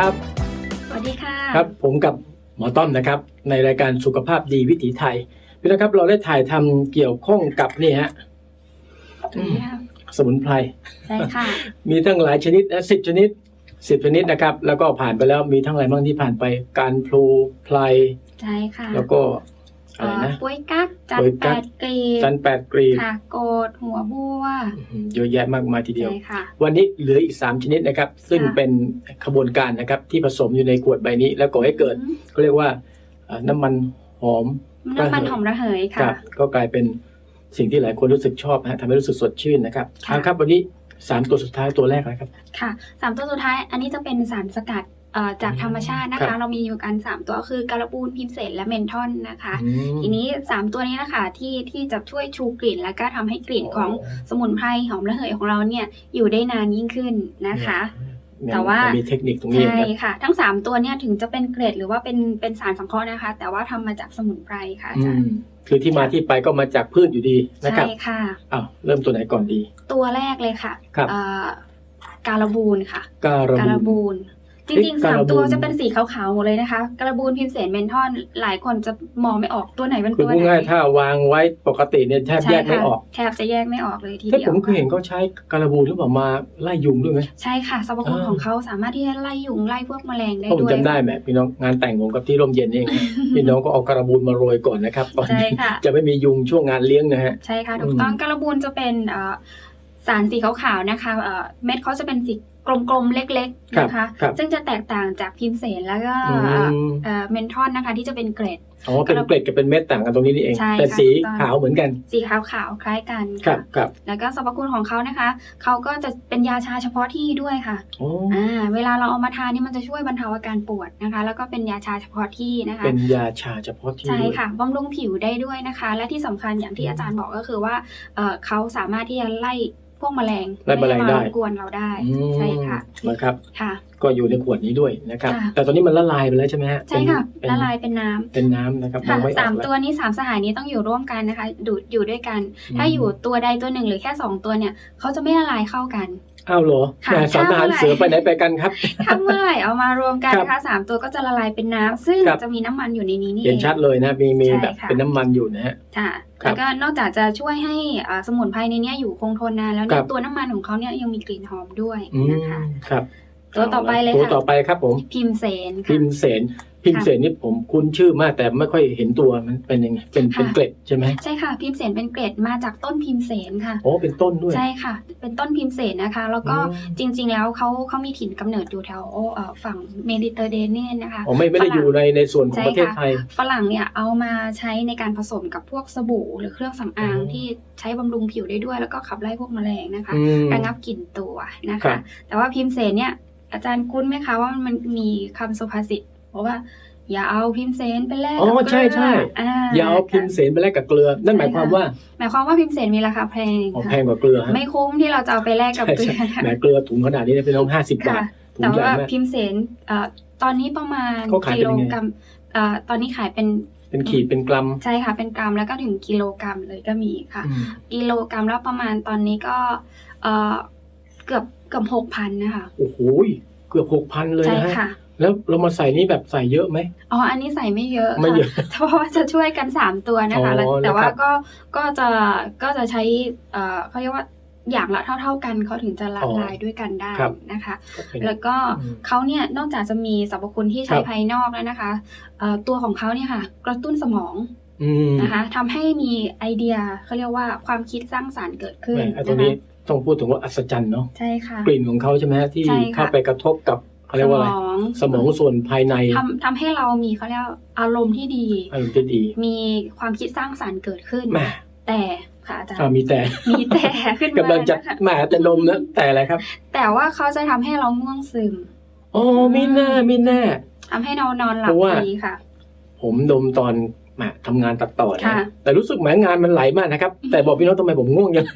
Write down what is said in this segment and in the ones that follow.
ครับสวัสดีค่ะครับ ผมกับหมอต้อมนะครับ ในรายการสุขภาพดีวิถีไทยพี่นะครับเราได้ถ่ายทำเกี่ยวข้องกับนี่ฮะสวัสดีค่ะสมุนไพรใช่ค่ะมีทั้งหลายชนิดนะสิบชนิดสิบชนิดนะครับ แล้วก็ผ่านไปแล้วมีทั้งอะไรบ้างที่ผ่านไปการพลูไพรใช่ค่ะ แล้วก็ อะไรนะเป่วยกั๊กจัดป่วยแปกั๊กดกรีบจันแปดกรีบค่ะโกดหัวบัวอื้อหือเยอะแยะมากมายทีเดียวใช่ค่ะวันนี้เหลืออีก 3 ชนิดนะครับ ซึ่งค่ะเป็นขบวนการนะครับที่ผสมอยู่ในขวดใบนี้ แล้วก่อให้เกิดอืมเขาเรียกว่าเอ่อน้ำมันหอมน้ำมันหอมระเหยครัค่ะบก็กลายเป็นสิ่งที่หลายคนรู้สึกชอบนะฮะทำให้รู้สึกสดชื่นนะครับค่ะเอาครับวันนี้3ตัวสุดท้ายตัวแรกนะครับ ค่ะสามตัวสุดท้ายอันนี้จะเป็นสารสกัดเอ่อ จากธรรมชาตินะครัคะ บ เรามีอยู่กันสามตัวคือการบูนพิมเสนและเมนทอนนะคะ อืม ทีนี้สามตัวนี้นะคะที่ที่จะช่วยชูกลิ่น และก็ทำให้กลิ่นของสมุนไพรหอมระเหยของเราเนี่ยอยู่ได้นานยิ่งขึ้นนะคะ เนี่ยแต่ว่านมีเทคนิคตรงนี้ใช่นะครับค่ะ ทั้ง 3 ตัวเนี่ยถึงจะเป็นเกรดหรือว่าเป็นเป็นสารสังเคราะห์นะคะ แต่ว่าทำมาจากสมุนไพรค่ะอาอืจารมย์คือที่มาที่ไปก็มาจากพืชอยู่ดีนะครับใช่ค่ะ อ้าวเริ่มตัวไหนก่อนดี ตัวแรกเลยค่ะครับ เอ่อการบูนค่ะ การะการบูบูน จเอ๊ะริงๆการสามบูนตัวจะเป็นสีขาวๆหมดเลยนะคะการบูนพิมเสนเมนทอนหลายคนจะมองไม่ออกตัวไหนเป็นคือตัวพูดไหนง่ายๆถ้าวางไว้ปกติเนี่ยแทบใช่แยกไม่ค่ะออก แทบจะแยกไม่ออกเลยทีถ้าเดียผวมเคยเห็นเขาใช้การะบูนหรือเปล่ามาไล่ยุงด้วยไหมใช่ค่ะสรรพคุณอ่าของเขาสามารถที่จะไล่ยุงไล่พวกแมลงได้ผมด้วยจำได้แหมพี่น้องงานแต่งผมกับที่ร่มเย็นเองพี่น้องก็เอาการะบูนมาโรยก่อนนะครับตอนใช่นี้ค่ะจะไม่มียุงช่วงงานเลี้ยงนะฮะใช่ค่ะถูอืกมต้องการบูนจะเป็นเอ่อสารสีขาวๆนะคะเอ่อเม็ดเขาจะเป็นสีก ลมๆ เล็กๆนะคะครับซึ่งจะแตกต่างจากพิมเสนแล้วก็อืมเอ่อเมนทอนนะคะ ที่จะเป็นเกรดอ๋อเป็นเกล็ดกับเป็นเม็ดต่างกันตรงนี้นี่เองใช่แต่ค่ะสีถูกต้องขาวเหมือนกัน สีขาวๆคล้ายกันครัค่ะบครับแล้วก็สรรพคุณของเขานะคะ เขาก็จะเป็นยาชาเฉพาะที่ด้วยค่ะโอ้อ่าเวลาเราเอามาทานนี่มันจะช่วยบรรเทาอาการปวดนะคะ แล้วก็เป็นยาชาเฉพาะที่นะคะ เป็นยาชาเฉพาะที่ใช่ด้วยค่ะบำรุงผิวได้ด้วยนะคะ และที่สำคัญอย่างที่อาจารย์บอกก็คือว่าเอ่อเขาสามารถที่จะไล่ พวกแมลงไล่แมลงได้ม่ให้ารบกวนเราได้ อืมใช่ค่ะนะครับ ค่ะ ก็อยู่ในขวดนี้ด้วยนะครับ ค่ะ แต่ตอนนี้มันละลายไปแล้วใช่ไหมฮะใช่ค่ะเป็นละลายเป็นน้ำเป็นน้ำนะครับมอค่ะงไม่อสาอกมแล้วตัวนี้สามสหายนี้ต้องอยู่ร่วมกันนะคะดูดอยู่ด้วยกัน อืม ถ้าอยู่ตัวใดตัวหนึ่งหรือแค่สองตัวเนี่ยเขาจะไม่ละลายเข้ากัน อ้าวเหรอค่ะแหมสามทหารถ้าเมื่อไหร่เสือไปไหนไปกันครับ ถ้าเมื่อไหร่เอามารวมกันครับนะคะสามตัวก็จะละลายเป็นน้ำซึ่งครับจะมีน้ำมันอยู่ในนี้นี่เห็นเองชัดเลยนะมีมีใช่แบบค่ะเป็นน้ำมันอยู่นะฮะค่ะครับแล้วก็นอกจากจะช่วยให้อ่าสมุนไพรในเนี้ยอยู่คงทนนานแล้วคเนี่รัยบตัวน้ำมันของเขาเนี่ยยังมีกลิ่นหอมด้วยอืมนะคะครับตัวต่อไปเลยตัวค่ะต่อไปครับผมพิมเสนพิค่ะมเสน พิมเสนนี่ผมคุ้นชื่อมากแต่ไม่ค่อยเห็นตัวมันเป็นยังไงเป็นค่ะเป็นเกล็ดใช่ไหมใช่ค่ะพิมเสนเป็นเกรดมาจากต้นพิมเสนค่ะโอ้เป็นต้นด้วยใช่ค่ะ เป็นต้นพิมเสนนะคะ แล้วก็อืมจริง ๆ แล้วเขาเขามีถิ่นกำเนิดอยู่แถวเอ่อฝั่งเมดิเตอร์เรเนียนนะคะอ๋อไม่ไม่ได้ฝรั่งอยู่ในในส่วนของใช่ประเทศค่ะไทยฝรั่งเนี่ยเอามาใช้ในการผสมกับพวกสบู่ หรือเครื่องสำอางอ๋อที่ใช้บำรุงผิวได้ด้วย แล้วก็ขับไล่พวกแมลงนะคะอืมระงับกลิ่นตัวนะครัคะบแต่ว่าพิมเสนเนี่ยอาจารย์คุ้นไหมคะว่ามันมีคำสุภาษิต บอกว่า อย่าเอาพิมเสนไปแลกอ๋กับอเกลืใช่ใช่อ่าอย่าเอาพิมเสนไปแลกกับเกลือ นั่นหมายความว่า หมายความว่าพิมเสนมีราคาแพงอ๋อค่ะแพงกว่าเกลือฮะไม่คุ้มที่เราจะเอาไปแลกกับใช่เกลืใช่อแหมเกลือถุงขนาดนี้เนี่ยเป็นน้องห้าสิบบาทค่ะถุงแต่ใหญ่ว่ามากพิมเสนเอ่อตอนนี้ประมาณเขาขายกิเป็นโลยังไงกรัมเอ่อตอนนี้ขายเป็นเป็นขีดเป็นกรัมใช่ค่ะเป็นกรัมแล้วก็ถึงกิโลกรัมเลยก็มีค่ะอืมกิโลกรัมแล้วประมาณตอนนี้ก็เอ่อเกือบเกือบหกพันนะคะโอ้โห เกือบหกพันเลยใช่นะฮะค่ะแล้วเรามาใส่นี่แบบใส่เยอะไหมอ๋อ อันนี้ใส่ไม่เยอะไม่ค่ะเยอะเพราะว่าจะช่วยกันสามตัวนะคะแล้วอ๋อแต่ว่านะครับก็ก็จะก็จะใช้เอ่อเขาเรียกว่าอย่างละเท่า ๆกันเขาถึงจะละอ๋อลายด้วยกันได้ครับนะคะก็เป็นแล้วก็อืมเขาเนี่ยนอกจากจะมีสรรพคุณที่คใช้รับภายนอกแล้วนะคะเอ่อตัวของเขาเนี่ยค่ะ กระตุ้นสมองอืมนะคะทำให้มีไอเดียเขาเรียกว่าความคิดสร้างสารรค์เกิดขึ้นแหมไอ้ตรงนะนี้คะ ต้องพูดถึงว่าอัศจรรย์เนาะใช่ค่ะกลิ่นของเขาใช่ไหมฮะที่ใช่ค่ะเข้าไปกระทบกับเขาเรียกว่าอะไรสมองสมองส่วนภายในทำทำให้เรามีเขาเรียกว่าอารมณ์ที่ดีอารมณ์ที่ดี มีความคิดสร้างสารรค์เกิดขึ้นแหมแต่ค่ะอาจารอ่าย์มีแต่ มีแต่ขึ้นมากำลังจะนะคะแหมแต่นมนะแต่อะไรครับ แต่ว่าเขาจะทำให้เราง่วงซึมอ๋อมีหน้ามีหน้าทำให้เรานอนหลัเพบราะว่าดีค่ะ ผมดมตอน แหมทำงานตัดต่อนะค่ะแต่รู้สึกแหมงานมันไหลมากนะครับ แต่บอกพี่น้องทำไมผมง่วงยังไง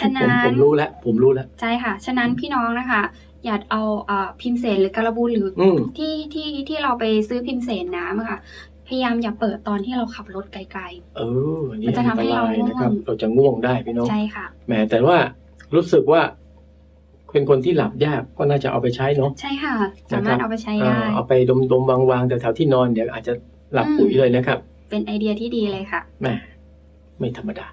ฉะผนั้มนผมรู้แล้วผมรู้แล้วใช่ค่ะ ฉะนั้นพี่น้องนะคะ อย่าเอาเอ่อพิมเสนหรือการบูนหรืออืมที่ที่ที่เราไปซื้อพิมเสนน้ำอะค่ะพยายามอย่าเปิดตอนที่เราขับรถไกลเอออันนี่มันจะอันทำตให้เรารายนะครับง่วงเราจะง่วงได้พี่น้องๆใช่ค่ะแหมแต่ว่ารู้สึกว่าเป็นคนที่หลับยากก็น่าจะเอาไปใช้เนาะใช่ค่ะ สามารถเอาไปใช้เอ่ได้อเอาไปดมดมวางวางๆแต่แถวที่นอนเดี๋ยวอาจจะหลับอืมปุ๋ยเลยนะครับ เป็นไอเดียที่ดีเลยค่ะแหมไม่ธรรมดา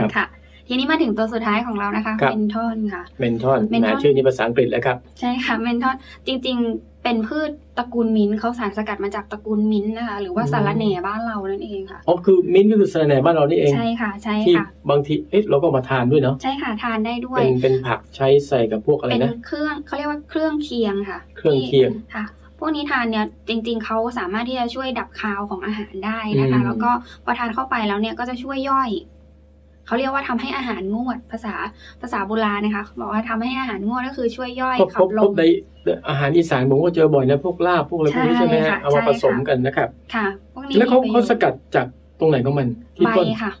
ครับค่ะ ทีนี้มาถึงตัวสุดท้ายของเรานะคะครับเมนทอนค่ะเมนทอนเมนทอนนะชื่อนี้ภาษาอังกฤษแล้วครับ ใช่ค่ะเมนทอนจริง ๆ เป็นพืชตระกูลมิ้นท์เขาสารสกัดมาจากตระกูลมิ้นท์นะคะ หรือว่าอืมสาระแหน่บ้านเรานั่นเองค่ะอ๋อคือมิ้นท์ก็คือสะระแหน่บ้านเรานี่เองใช่ค่ะใช่ที่ค่ะบางทีเอ๊ะเราก็มาทานด้วยเนาะใช่ค่ะทานได้ด้วยเป็นเป็นผักใช้ใส่กับพวกอะไรเป็นนะเครื่องเขาเรียกว่าเครื่องเคียงค่ะ เครื่องเคียงที่ค่ะ พวกนี้ทานเนี่ยจริง ๆเขาสามารถที่จะช่วยดับคาวของอาหารได้นะคะอืมแล้วก็พอทานเข้าไปแล้วเนี่ยก็จะช่วยย่อยเขาเรียกว่าทำให้อาหารงวดภาษาภาษาโบราณนะคะบอกว่าทำให้อาหารงวดก็คือช่วยย่อยพบขัพบบลพบมในอาหารอีสานผมก็เจอบ่อยนะพวกลาบพวกอะไรพวกนี้ใช่ใช่ไหมฮะค่ะเอามาใช่ผสมค่ะกันนะครับค่ะพวกนี้แล้วเขามีประโยเขาชน์สกัดจากตรงไหนของมันที่ใบต้นค่ะ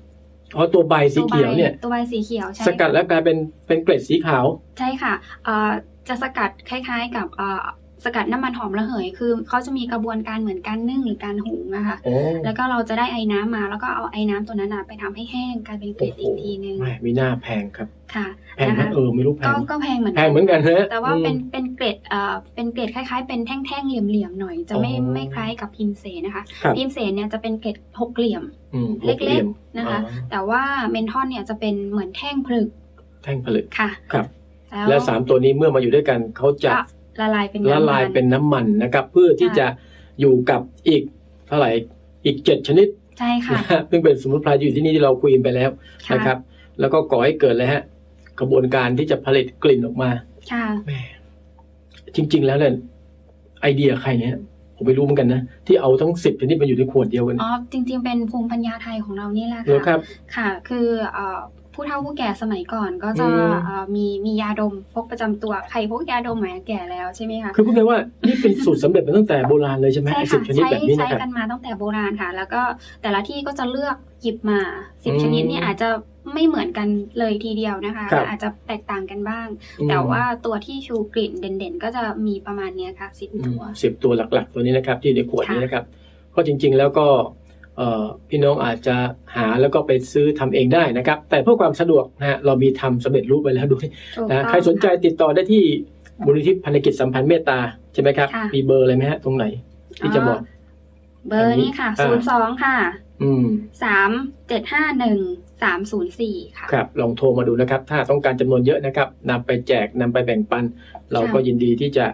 อ๋อตัวใบสีเขียวเนี่ยตัวใบสีเขียวใช่สกัดแล้วกลายเป็นเป็นเกล็ดสีขาว ใช่ค่ะเอ่อจะสกัดคล้าย ๆ กับเอ่อ สกัดน้ำมันหอมระเหย คือเขาจะมีกระบวนการเหมือนการนึ่งหรือการหุงนะคะโอ้แล้วก็เราจะได้ไอ้น้ำมาแล้วก็เอาไอ้น้ำตัวนั้นนะไปทำให้แห้งกลายเป็นเกล็ดอีกทีนึงแหม่มีหน้าแพงครับค่ะแพงไหมนะคะเออไม่รู้แพก็งก็แพงเหมือนแพงเหมือนกันฮะแต่ว่าเป็นอืมเป็นเกรดเอ่อเป็นเกรดคล้ายๆ เป็นแท่งๆเหลี่ยมๆหน่อย จะไม่อ๋อไม่คล้ายกับพิมเสนนะคะครับพิมเสนเนี่ยจะเป็นเกรดหกเหลี่ยมอืมเล็กๆหลี่ยมนะคะอ๋อแต่ว่าเมนทอนเนี่ยจะเป็นเหมือนแท่งผลึก แท่งผลึกค่ะครับแล้วสามตัวนี้เมื่อมาอยู่ด้วยกันเขาจะก็ ละลายเป็นละน้ำลายมันเป็นน้ำมันนะครับ เพื่อที่ค่ะจะอยู่กับอีกเท่าไหร่อีกเจ็ดชนิดใช่ค่ะนะฮะซึ่งเป็นสมุนไพรอยู่ที่นี่ที่เราคุยกันไปแล้วค่ะนะครับ แล้วก็ก่อให้เกิดเลยฮะกระบวนการที่จะผลิตกลิ่นออกมาค่ะแหมจริง ๆ แล้วเนี่ยไอเดียใครเนี่ยผมไม่รู้เหมือนกันนะ ที่เอาทั้งสิบชนิดมาอยู่ในขวดเดียวกันอ๋อจริง ๆ เป็นภูมิปัญญาไทยของเรานี่แหละเหรอคค่ะรับ ค่ะ คือเอ่อ ผู้เฒ่าผู้แก่สมัยก่อนก็จะอืม เอ่อมีมียาดมพกประจำตัวใครพกยาดมหมายแก่แล้วใช่ไหมคะ คือพูดง่ายๆว่านี่เป็นสูตรสำเร็จมาตั้งแต่โบราณเลยใช่ไหมใช่ไอสิค่ะบชนิดใช้แบบนี้ใช้นะครับ กันมาตั้งแต่โบราณค่ะ แล้วก็แต่ละที่ก็จะเลือกหยิบมาสิบอืมชนิดเนี่ยอาจจะไม่เหมือนกันเลยทีเดียวนะคะครับ อาจจะแตกต่างกันบ้างอืมแต่ว่าตัวที่ชูกลิ่นเด่นๆ ก็จะมีประมาณเนี้ยค่ะสิบตัว สิบตัวหลักๆ ตัวนี้นะครับ ที่อยู่ในขวดค่ะนี้นะครับ ก็จริงๆแล้วก็เอ่อ พี่น้องอาจจะหาแล้วก็ไปซื้อทำเองได้นะครับ แต่เพื่อความสะดวกนะฮะเรามีทำสำเร็จรูปไปแล้วด้วยถูกนะต้องใครสนใจติดต่อได้ที่มูลนิธิพันธกิจสัมพันธ์เมตตาใช่ไหมครับค่ะมีเบอร์อะไรไหมฮะตรงไหน ที่จะบอก เบอร์นี้ค่ะอ่าศูนย์สองค่ะอืมสามเจ็ดห้าหนึ่งสามศูนย์สี่ค่ะครับลองโทรมาดูนะครับ ถ้าต้องการจำนวนเยอะนะครับนำไปแจกนำไปแบ่งปัน เราก็ยินดีที่จะ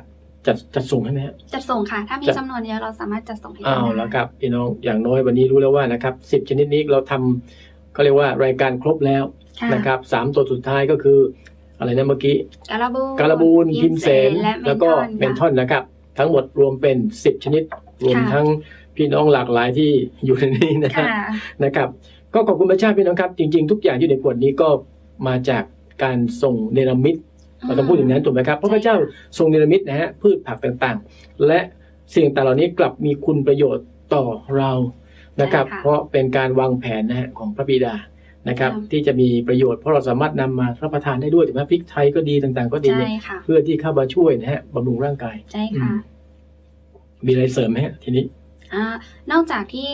จัดจัดส่งให้ไหมฮะจัดส่งค่ะ ถ้ามีจัดจำนวนเยอะเราสามารถจัดส่งให้ได้อ้าวแล้วครับพี่น้องอย่างน้อยวันนี้รู้แล้วว่านะครับสิบชนิดนี้เราทำเขาเรียกว่ารายการครบแล้วค่ะนะครับสามตัวสุดท้ายก็คืออะไรนะเมื่อกี้การาบูนการบูนพิมเสนและแล้วก็เมนทอนนะครับ ทั้งหมดรวมเป็นสิบชนิด รวมทั้งพี่น้องหลากหลายที่อยู่ในนี้นะครัค่ะบนะครับ ก็ขอบคุณพระเจ้าพี่น้องครับ จริง ๆ ทุกอย่างที่อยู่ในขวดนี้ก็มาจากการส่งเนรมิต เราต้องพูดอย่างนั้นถูกไหมครับเพราะพระเจ้าทรงเนรมิตนะฮะพืชผักต่างๆ และสิ่งต่างๆเหล่านี้กลับมีคุณประโยชน์ต่อเรานะครับใช่ค่ะเพราะเป็นการวางแผนนะฮะของพระบิดานะครับค่ะที่จะมีประโยชน์เพราะเราสามารถนำมารับประทานได้ด้วยถูกไหมพริกไทยก็ดีต่างๆ ก็ดีใช่เนี่ยค่ะเพื่อที่เข้ามาช่วยนะฮะบำรุงร่างกายใช่ค่ะอืมมีอะไรเสริมไหมฮะทีนี้ อ่านอกจากที่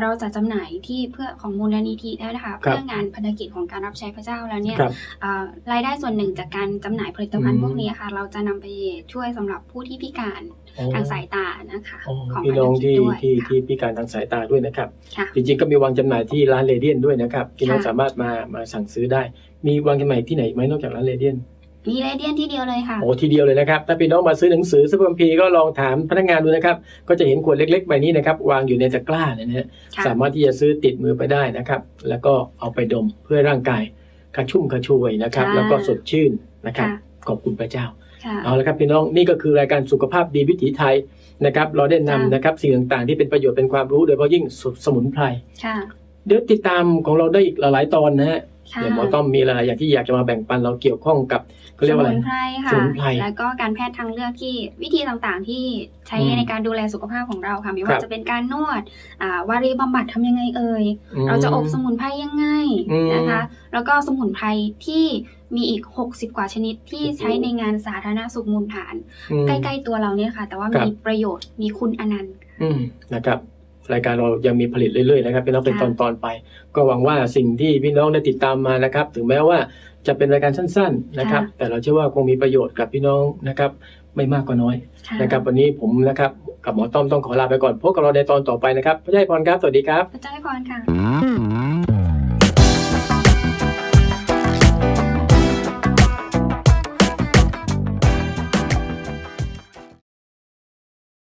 เราจะจำหน่ายที่เพื่อของมูลนิธิได้นะคะครับเพื่องานพันธกิจของการรับใช้พระเจ้าแล้วเนี่ยครับอ่ารายได้ส่วนหนึ่งจากการจำหน่ายผลิตภัณอืฑ์มพวกนี้ค่ะ เราจะนำไปช่วยสำหรับผู้ที่พิการอ๋อทางสายตานะคะอ๋อของพี่น้องพันธกิจที่ด้วยที่ค่ะที่พิการทางสายตาด้วยนะครับค่ะจริงๆก็มีวางจำหน่ายที่ร้านเรเดียนด้วยนะครับพี่น้องค่ะสามารถมามาสั่งซื้อได้ มีวางจำหน่ายที่ไหนไหมนอกจากร้านเรเดียน มีเรเดียนที่เดียวเลยค่ะโอ้ทีเดียวเลยนะครับ ถ้าพี่น้องมาซื้อหนังสือซื้อคัมภีร์ก็ลองถามพนักงานดูนะครับ ก็จะเห็นขวดเล็กๆใบนี้นะครับวางอยู่ในตะกร้าเนี่ยนะฮะค่ะ สามารถที่จะซื้อติดมือไปได้นะครับ แล้วก็เอาไปดมเพื่อร่างกายกระชุ่มกระชวยนะครับ ค่ะแล้วก็สดชื่นนะครับค่ะ ขอบคุณพระเจ้า ค่ะ เอาละครับพี่น้องนี่ก็คือรายการสุขภาพดีวิถีไทยนะครับเราได้นำค่ะ นะครับสิ่งต่างๆ ที่เป็นประโยชน์เป็นความรู้โดยเฉพาะยิ่งสสมุนไพร ค่ะ เดี๋ยวติดตามของเราได้อีกหลายๆตอนนะฮะค่ะ เดี๋ยวหมอต้อมมีอะไรอย่างที่อยากจะมาแบ่งปันเราเกี่ยวข้องกับเขาเรียกว่าอะไรสมุนไพรค่ะสมุนไพรแล้วก็การแพทย์ทางเลือกที่วิธีต่างๆ ที่ใช้อืมในการดูแลสุขภาพของเราค่ะไม่คว่ารับจะเป็นการนวดอ่าวารีบำบัดทำยังไงเอ่ยมเราจะอบสมุนไพรยังไงอืมนะคะ แล้วก็สมุนไพรที่มีอีก 60 กว่าชนิดที่โอ้โหใช้ในงานสาธารณสุขมูลฐานอืมใกล้ ๆ ตัวเราเนี่ยค่ะ แต่ว่าครับมีประโยชน์มีคุณอนันต์อืมนะครับ รายการเรายังมีผลิตเรื่อยๆนะครับพี่น้องเป็นตค่ะอนๆไป ก็หวังว่าสิ่งที่พี่น้องได้ติดตามมานะครับ ถึงแม้ว่าจะเป็นรายการสั้นๆนะครับ แต่เราเชื่อว่าคงมีประโยชน์กับพี่น้องนะครับ ไม่มากก็น้อยค่ะนะครับ วันนี้ผมนะครับกับหมอต้อมต้องขอลาไปก่อนพบกับเราในตอนต่อไปนะครับพระเจ้าอวยพรครับสวัสดีครับพระเจ้าให้พรค่ะ